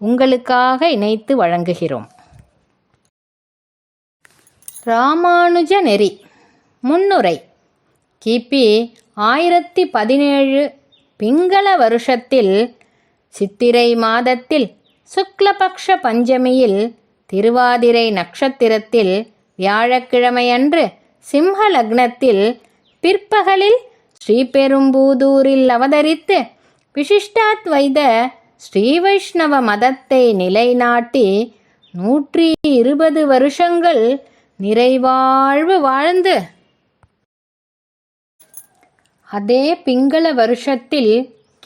உங்களுக்காக இணைத்து வழங்குகிறோம். ராமானுஜ நெறி முன்னுரை. கிபி ஆயிரத்தி பதினேழு பிங்கள வருஷத்தில் சித்திரை மாதத்தில் சுக்லபக்ஷ பஞ்சமியில் திருவாதிரை நட்சத்திரத்தில் வியாழக்கிழமையன்று சிம்ஹ லக்னத்தில் பிற்பகலில் ஸ்ரீபெரும்பூதூரில் அவதரித்து விசிஷ்டாத்வைத ஸ்ரீ வைஷ்ணவ மதத்தை நிலைநாட்டி நூற்றி இருபது வருஷங்கள் நிறைவாழ்வு வாழ்ந்து. அதே பிங்கள வருஷத்தில்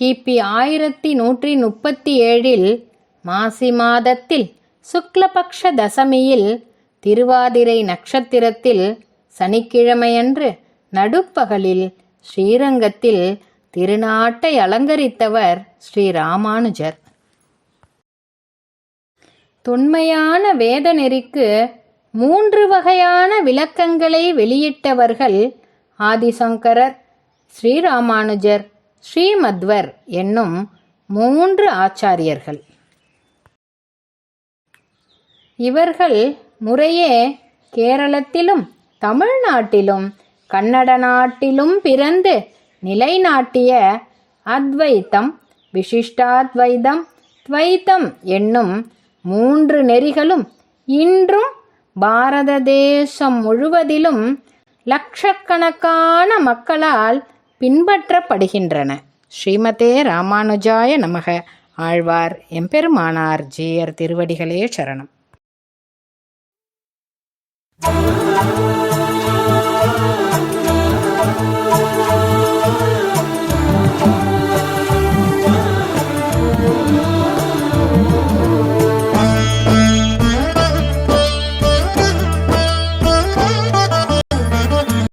கிபி ஆயிரத்தி நூற்றி முப்பத்தி ஏழில் மாசி மாதத்தில் சுக்லபக்ஷ தசமியில் திருவாதிரை நட்சத்திரத்தில் சனிக்கிழமையன்று நடுப்பகலில் ஸ்ரீரங்கத்தில் திருநாட்டை அலங்கரித்தவர் ஸ்ரீ ராமானுஜர். தொன்மையான வேத நெறிக்கு மூன்று வகையான விளக்கங்களை வெளியிட்டவர்கள் ஆதிசங்கரர் ஸ்ரீராமானுஜர் ஸ்ரீமத்வர் என்னும் மூன்று ஆச்சாரியர்கள். இவர்கள் முறையே கேரளத்திலும் தமிழ்நாட்டிலும் கன்னட நாட்டிலும் பிறந்து நிலைநாட்டிய அத்வைத்தம் விசிஷ்டாத்வைதம் துவைத்தம் என்னும் மூன்று நெறிகளும் இன்றும் பாரத தேசம் முழுவதிலும் லட்சக்கணக்கான மக்களால் பின்பற்றப்படுகின்றன. ஸ்ரீமதே ராமானுஜாய நமக. ஆழ்வார் எம்பெருமானார் ஜீயர் திருவடிகளே சரணம்.